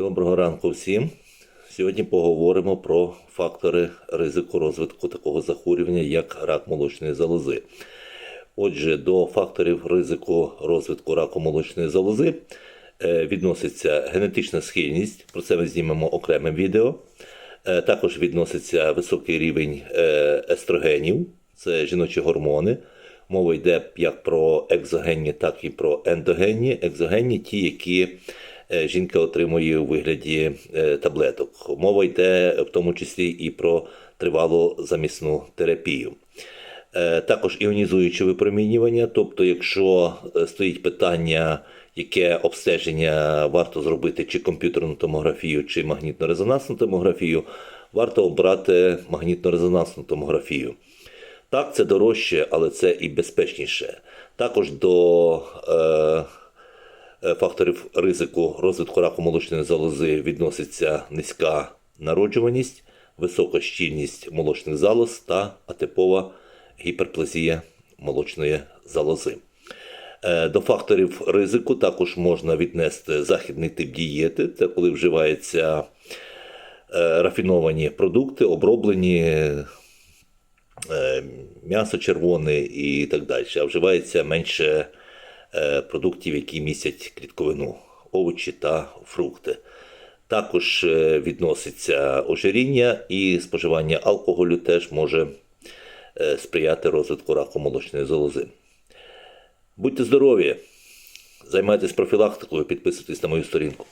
Доброго ранку всім. Сьогодні поговоримо про фактори ризику розвитку такого захворювання, як рак молочної залози. Отже, до факторів ризику розвитку раку молочної залози е, відноситься генетична схильність, про це ми знімемо окремим відео. Е, Також відноситься високий рівень е, естрогенів, це жіночі гормони. Мова йде як про екзогенні, так і про ендогенні. Екзогенні ті, які жінка отримує у вигляді е, таблеток. Мова йде в тому числі і про тривалу замісну терапію. Е, Також іонізуюче випромінювання, тобто, якщо е, стоїть питання, яке обстеження варто зробити, чи комп'ютерну томографію, чи магнітно-резонансну томографію, варто обрати магнітно-резонансну томографію. Так, це дорожче, але це і безпечніше. Також до е, е, факторів ризику розвитку раку молочної залози відноситься низька народжуваність, висока щільність молочних залоз та атипова гіперплазія молочної залози. Е, До факторів ризику також можна віднести західний тип дієти, це коли вживаються е, рафіновані продукти, оброблені е, м'ясо червоне і так далі. А вживається менше е, продуктів, які містять клітковину, овочі та фрукти. Також е, відноситься ожиріння і споживання алкоголю теж може е, сприяти розвитку раку молочної залози. Будьте здорові! Займайтесь профілактикою, підписуйтесь на мою сторінку.